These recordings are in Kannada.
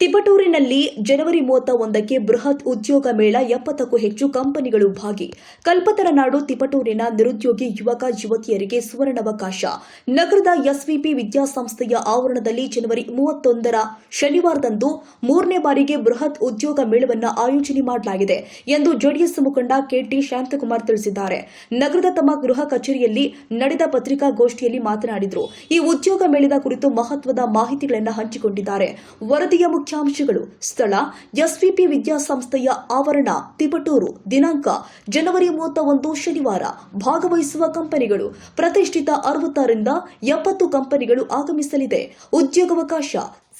ತಿಪಟೂರಿನಲ್ಲಿ ಜನವರಿ ಮೂವತ್ತ ಒಂದಕ್ಕೆ ಬೃಹತ್ ಉದ್ಯೋಗ ಮೇಳ ಎಪ್ಪತ್ತಕ್ಕೂ ಹೆಚ್ಚು ಕಂಪನಿಗಳು ಭಾಗಿ. ಕಲ್ಪತರ ನಾಡು ತಿಪಟೂರಿನ ನಿರುದ್ಯೋಗಿ ಯುವಕ ಯುವತಿಯರಿಗೆ ಸುವರ್ಣಾವಕಾಶ. ನಗರದ ಎಸ್ವಿಪಿ ವಿದ್ಯಾಸಂಸ್ಥೆಯ ಆವರಣದಲ್ಲಿ ಜನವರಿ ಮೂವತ್ತೊಂದರ ಶನಿವಾರದಂದು ಮೂರನೇ ಬಾರಿಗೆ ಬೃಹತ್ ಉದ್ಯೋಗ ಮೇಳವನ್ನು ಆಯೋಜನೆ ಮಾಡಲಾಗಿದೆ ಎಂದು ಜೆಡಿಎಸ್ ಮುಖಂಡ ಕೆಟಿ ಶಾಂತಕುಮಾರ್ ತಿಳಿಸಿದ್ದಾರೆ. ನಗರದ ತಮ್ಮ ಗೃಹ ಕಚೇರಿಯಲ್ಲಿ ನಡೆದ ಪತ್ರಿಕಾಗೋಷ್ಠಿಯಲ್ಲಿ ಮಾತನಾಡಿದರು. ಈ ಉದ್ಯೋಗ ಮೇಳದ ಕುರಿತು ಮಹತ್ವದ ಮಾಹಿತಿಗಳನ್ನು ಹಂಚಿಕೊಂಡಿದ್ದಾರೆ. ವರದಿಯ ಮುಖ್ಯಾಂಶಗಳು ಸ್ಥಳ, ಎಸ್ವಿಪಿ ವಿದ್ಯಾಸಂಸ್ಥೆಯ ಆವರಣ, ತಿಪಟೂರು. ದಿನಾಂಕ, ಜನವರಿ ಮೂವತ್ತ ಒಂದು ಶನಿವಾರ. ಭಾಗವಹಿಸುವ ಕಂಪನಿಗಳು. ಪ್ರತಿಷ್ಠಿತ ಅರವತ್ತರಿಂದ ಎಪ್ಪತ್ತು ಕಂಪನಿಗಳು ಆಗಮಿಸಲಿದೆ. ಉದ್ಯೋಗಾವಕಾಶ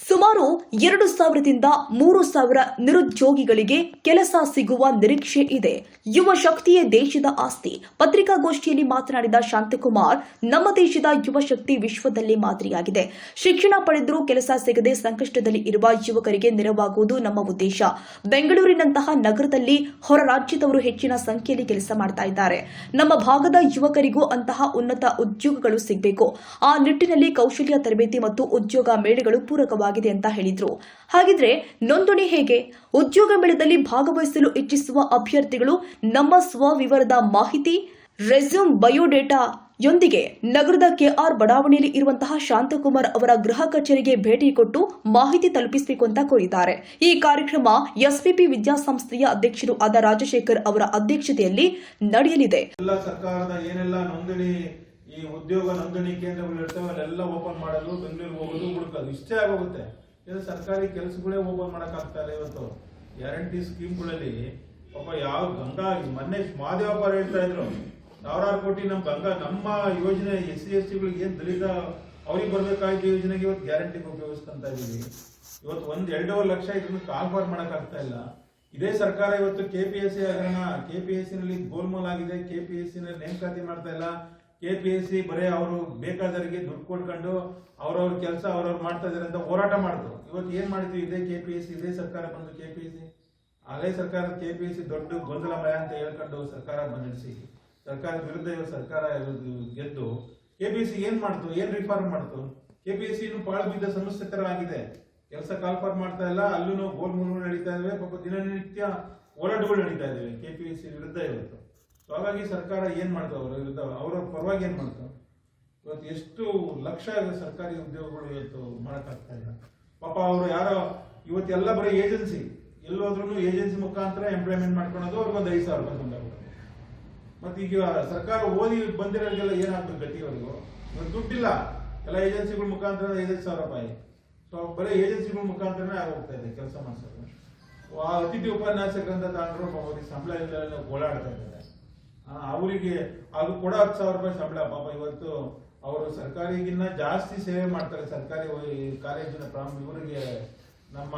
ಸುಮಾರು ಎರಡು ಸಾವಿರದಿಂದ ಮೂರು ಸಾವಿರ ನಿರುದ್ಯೋಗಿಗಳಿಗೆ ಕೆಲಸ ಸಿಗುವ ನಿರೀಕ್ಷೆ ಇದೆ. ಯುವ ಶಕ್ತಿಯೇ ದೇಶದ ಆಸ್ತಿ. ಪತ್ರಿಕಾಗೋಷ್ಠಿಯಲ್ಲಿ ಮಾತನಾಡಿದ ಶಾಂತಕುಮಾರ್, ನಮ್ಮ ದೇಶದ ಯುವ ಶಕ್ತಿ ವಿಶ್ವದಲ್ಲಿ ಮಾದರಿಯಾಗಿದೆ. ಶಿಕ್ಷಣ ಪಡೆದರೂ ಕೆಲಸ ಸಿಗದೆ ಸಂಕಷ್ಟದಲ್ಲಿ ಇರುವ ಯುವಕರಿಗೆ ನೆರವಾಗುವುದು ನಮ್ಮ ಉದ್ದೇಶ. ಬೆಂಗಳೂರಿನಂತಹ ನಗರದಲ್ಲಿ ಹೊರ ರಾಜ್ಯದವರು ಹೆಚ್ಚಿನ ಸಂಖ್ಯೆಯಲ್ಲಿ ಕೆಲಸ ಮಾಡ್ತಾ ಇದ್ದಾರೆ. ನಮ್ಮ ಭಾಗದ ಯುವಕರಿಗೂ ಅಂತಹ ಉನ್ನತ ಉದ್ಯೋಗಗಳು ಸಿಗಬೇಕು. ಆ ನಿಟ್ಟಿನಲ್ಲಿ ಕೌಶಲ್ಯ, ತರಬೇತಿ ಮತ್ತು ಉದ್ಯೋಗ ಮೇಳಗಳು ಪೂರಕವಾಗಿದೆ ಅಂತ ಹೇಳಿದ್ರು. ಹಾಗಿದ್ರೆ ನೋಂದಣಿ ಹೇಗೆ? ಉದ್ಯೋಗ ಮೇಳದಲ್ಲಿ ಭಾಗವಹಿಸಲು ಇಚ್ಛಿಸುವ ಅಭ್ಯರ್ಥಿಗಳು ನಮ್ಮ ಸ್ವವಿವರದ ಮಾಹಿತಿ, ರೆಸ್ಯೂಮ್ ಬಯೋಡೇಟಾ ಯೊಂದಿಗೆ ನಗರದ ಕೆಆರ್ ಬಡಾವಣೆಯಲ್ಲಿ ಇರುವಂತಹ ಶಾಂತಕುಮಾರ್ ಅವರ ಗೃಹ ಕಚೇರಿಗೆ ಭೇಟಿ ಕೊಟ್ಟು ಮಾಹಿತಿ ತಲುಪಿಸಬೇಕು ಅಂತ ಕೋರಿದ್ದಾರೆ. ಈ ಕಾರ್ಯಕ್ರಮ ಎಸ್ಪಿಪಿ ವಿದ್ಯಾಸಂಸ್ಥೆಯ ಅಧ್ಯಕ್ಷರು ಆದ ರಾಜಶೇಖರ್ ಅವರ ಅಧ್ಯಕ್ಷತೆಯಲ್ಲಿ ನಡೆಯಲಿದೆ. ಸರ್ಕಾರದ ಏನೆಲ್ಲ ನೋಂದಣಿ ಈ ಉದ್ಯೋಗ ನೋಂದಣಿ ಕೇಂದ್ರಗಳು ಇರ್ತವೆ, ಅಲ್ಲೆಲ್ಲ ಓಪನ್ ಮಾಡೋದು, ಬೆಂಗಳೂರಿಗೆ ಹೋಗೋದು ಹುಡುಕೋದು ಇಷ್ಟೇ ಆಗೋಗುತ್ತೆ. ಇದು ಸರ್ಕಾರಿ ಕೆಲಸಗಳೇ ಓಪನ್ ಮಾಡೋಕ್ಕಾಗ್ತಾ ಇಲ್ಲ ಇವತ್ತು. ಗ್ಯಾರಂಟಿ ಸ್ಕೀಮ್ಗಳಲ್ಲಿ ಪಾಪ ಯಾವ ಗಂಗಾ, ಮೊನ್ನೆ ಮಹಾದೇವಪ್ಪ ಹೇಳ್ತಾ ಇದ್ರು. ಸಾವಿರಾರು ಕೋಟಿ ನಮ್ಮ ಗಂಗಾ, ನಮ್ಮ ಯೋಜನೆ ಎಸ್ ಸಿ ಎಸ್ ಟಿಗಳಿಗೆ ಏನು ದಲಿತ ಅವ್ರಿಗೆ ಬರಬೇಕಾಗಿದ್ದ ಯೋಜನೆಗೆ ಇವತ್ತು ಗ್ಯಾರಂಟಿಗೆ ಉಪಯೋಗಿಸ್ಕೊಂತ ಇದ್ದೀವಿ ಇವತ್ತು ಒಂದು ಎರಡೂವರೆ ಲಕ್ಷ ಇದನ್ನು ಕಾಲ್ಫಾರ್ ಮಾಡೋಕ್ಕಾಗ್ತಾ ಇಲ್ಲ. ಇದೇ ಸರ್ಕಾರ ಇವತ್ತು ಕೆ ಪಿ ಎಸ್ ಸಿ ಹಗರಣ ಕೆ ಪಿ ಎಸ್ ಸಿ ನಲ್ಲಿ ಗೋಲ್ಮಾಲ್ ಆಗಿದೆ ಕೆ ಪಿ ಎಸ್ ಸಿ ನಲ್ಲಿ ನೇಮಕಾತಿ ಮಾಡ್ತಾ ಇಲ್ಲ. ಕೆ ಪಿ ಎಸ್ ಸಿ ಬರೀ ಅವರು ಬೇಕಾದವರಿಗೆ ದುಡ್ಡು ಕೊಡ್ಕೊಂಡು ಅವ್ರವ್ರ ಕೆಲಸ ಅವ್ರವ್ರು ಮಾಡ್ತಾ ಇದಾರೆ ಅಂತ ಹೋರಾಟ ಮಾಡಿದ್ರು. ಇವತ್ತು ಏನ್ ಮಾಡಿದ್ವಿ? ಇದೇ ಕೆ ಪಿ ಎಸ್ ಸಿ ಇದೇ ಸರ್ಕಾರ ಬಂದು ಕೆ ಪಿ ಎಸ್ ಸಿ ಹಳೆ ಸರ್ಕಾರ ಕೆ ಪಿ ಎಸ್ ಸಿ ದೊಡ್ಡ ಗೊಂದಲಮಯ ಅಂತ ಹೇಳ್ಕೊಂಡು ಸರ್ಕಾರ ಬಂದಿಳಿಸಿ ಸರ್ಕಾರ ವಿರುದ್ಧ ಇವತ್ತು ಸರ್ಕಾರ ಗೆದ್ದು ಕೆ ಪಿ ಎಸ್ ಸಿ ಏನ್ ಮಾಡ್ತು? ಏನ್ ರಿಫಾರ್ಮ್ ಮಾಡ್ತು? ಕೆ ಪಿ ಎಸ್ ಸಿ ಪಾಳು ಬಿದ್ದ ಸಮಸ್ಯೆ ಆಗಿದೆ. ಕೆಲಸ ಕಾಲ್ಫಾರ್ ಮಾಡ್ತಾ ಇಲ್ಲ. ಅಲ್ಲೂ ಗೋಲ್ ಗೋಲ್ಮೂಲ್ಗಳು ನಡೀತಾ ಇದಾವೆ. ಪಾಪ ದಿನನಿತ್ಯ ಹೋರಾಟಗಳು ನಡೀತಾ ಇದಾವೆ ಕೆ ಪಿ ಎಸ್ ಸಿ ವಿರುದ್ಧ ಇವತ್ತು. ಸೊ ಹಾಗಾಗಿ ಸರ್ಕಾರ ಏನು ಮಾಡ್ತಾವೆ ಅವರ ವಿರುದ್ಧ? ಅವರ ಪರವಾಗಿ ಏನು ಮಾಡ್ತಾವೆ ಇವತ್ತು ಎಷ್ಟು ಲಕ್ಷ ಸರ್ಕಾರಿ ಉದ್ಯೋಗಗಳು ಇವತ್ತು ಮಾಡೋಕ್ಕಾಗ್ತಾ ಇಲ್ಲ. ಪಾಪ ಅವರು ಯಾರೋ ಇವತ್ತೆಲ್ಲ ಬರೀ ಏಜೆನ್ಸಿ. ಎಲ್ಲೋದ್ರೂ ಏಜೆನ್ಸಿ ಮುಖಾಂತರ ಎಂಪ್ಲಾಯ್ಮೆಂಟ್ ಮಾಡ್ಕೊಳೋದು ಅವ್ರಿಗೆ ಒಂದು ಐದು ಸಾವಿರ ರೂಪಾಯಿ ಬಂದಾಗ್ಬಿಡುತ್ತೆ ಮತ್ತೆ ಈಗ ಸರ್ಕಾರ ಓದಿ ಬಂದಿರೋರಿಗೆಲ್ಲ ಏನಾಗ್ಬೇಕು ಗತಿ ಇವತ್ತು ದುಡ್ಡಿಲ್ಲ. ಎಲ್ಲ ಏಜೆನ್ಸಿಗಳ ಮುಖಾಂತರ ಐದೈದು ಸಾವಿರ ರೂಪಾಯಿ. ಸೊ ಬರೀ ಏಜೆನ್ಸಿಗಳ ಮುಖಾಂತರನೇ ಆಗೋಗ್ತಾ ಇದೆ ಕೆಲಸ ಮಾಡಿಸೋದು. ಆ ಅತಿಥಿ ಉಪನ್ಯಾಸಕರಿಂದ ತಾಂಡ್ರು ಅವ್ರಿಗೆ ಸಂಬಳ ಇಲ್ಲ ಓಡಾಡ್ತಾ ಇದ್ದಾರೆ. ಅವರಿಗೆ ಅದು ಕೂಡ ಹತ್ತು ಸಾವಿರ ರೂಪಾಯಿ ಸಂಬಳ. ಪಾಪ ಇವತ್ತು ಅವರು ಸರ್ಕಾರಿಗಿನ್ನ ಜಾಸ್ತಿ ಸೇವೆ ಮಾಡ್ತಾರೆ. ಸರ್ಕಾರಿ ಕಾಲೇಜಿನ ಪ್ರಾಮ್, ಇವರಿಗೆ ನಮ್ಮ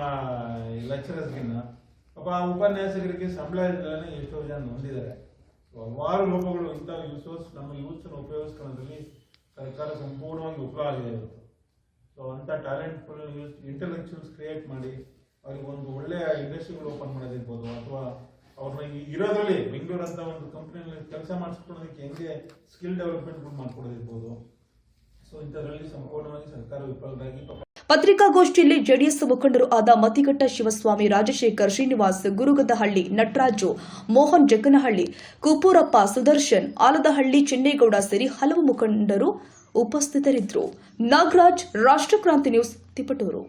ಲೆಕ್ಚರರ್ಸ್ಗಿನ್ನ. ಪಾಪ ಆ ಉಪನ್ಯಾಸಕರಿಗೆ ಸಂಬಳ ಇಲ್ಲದೆ ಎಷ್ಟೋ ಜನ ಹೊಂದಿದ್ದಾರೆ ಹಲವಾರು ಲೋಪಗಳು. ಇಂಥ ಯೂಸೋಸ್ ನಮ್ಮ ಯೂತ್ಸನ್ನು ಉಪಯೋಗಿಸ್ಕೊಳ್ಳೋದ್ರಲ್ಲಿ ಸರ್ಕಾರ ಸಂಪೂರ್ಣವಾಗಿ ವಿಫಲ ಆಗಿದೆ ಇವತ್ತು ಸೊ ಅಂತ ಟ್ಯಾಲೆಂಟ್ಫುಲ್ ಯೂಸ್ ಇಂಟೆಲೆಕ್ಚುಯಲ್ಸ್ ಕ್ರಿಯೇಟ್ ಮಾಡಿ ಅವ್ರಿಗೆ ಒಂದು ಒಳ್ಳೆಯ ಇಂಡಸ್ಟ್ರಿಗಳು ಓಪನ್ ಮಾಡೋದಿರ್ಬೋದು. ಅಥವಾ ಅವ್ರನ್ನ ಇರೋದ್ರಲ್ಲಿ ಬೆಂಗಳೂರು ಅಂತ ಒಂದು ಕಂಪ್ನಿಯಲ್ಲಿ ಕೆಲಸ ಮಾಡಿಸ್ಕೊಳ್ಳೋದಕ್ಕೆ ಹೆಂಗೆ ಸ್ಕಿಲ್ ಡೆವಲಪ್ಮೆಂಟ್ಗಳು ಮಾಡ್ಕೊಡೋದಿರ್ಬೋದು. ಸೊ ಇಂಥದ್ರಲ್ಲಿ ಸಂಪೂರ್ಣವಾಗಿ ಸರ್ಕಾರ ವಿಫಲರಾಗಿ ಪಾಪ ಪತ್ರಿಕಾಗೋಷ್ಠಿಯಲ್ಲಿ ಜೆಡಿಎಸ್ ಮುಖಂಡರು ಆದ ಮತಿಘಟ್ಟ ಶಿವಸ್ವಾಮಿ, ರಾಜಶೇಖರ್ ಶ್ರೀನಿವಾಸ್, ಗುರುಗದಹಳ್ಳಿ, ನಟರಾಜು, ಮೋಹನ್ ಜಕ್ಕನಹಳ್ಳಿ ಕುಪೂರಪ್ಪ ಸುದರ್ಶನ್, ಆಲದಹಳ್ಳಿ ಚಿನ್ನೇಗೌಡ ಸೇರಿ ಹಲವು ಮುಖಂಡರು ಉಪಸ್ಥಿತರಿದ್ದರು. ನಾಗರಾಜ್, ರಾಷ್ಟ್ರಕ್ರಾಂತಿ ನ್ಯೂಸ್ ತಿಪಟೂರು.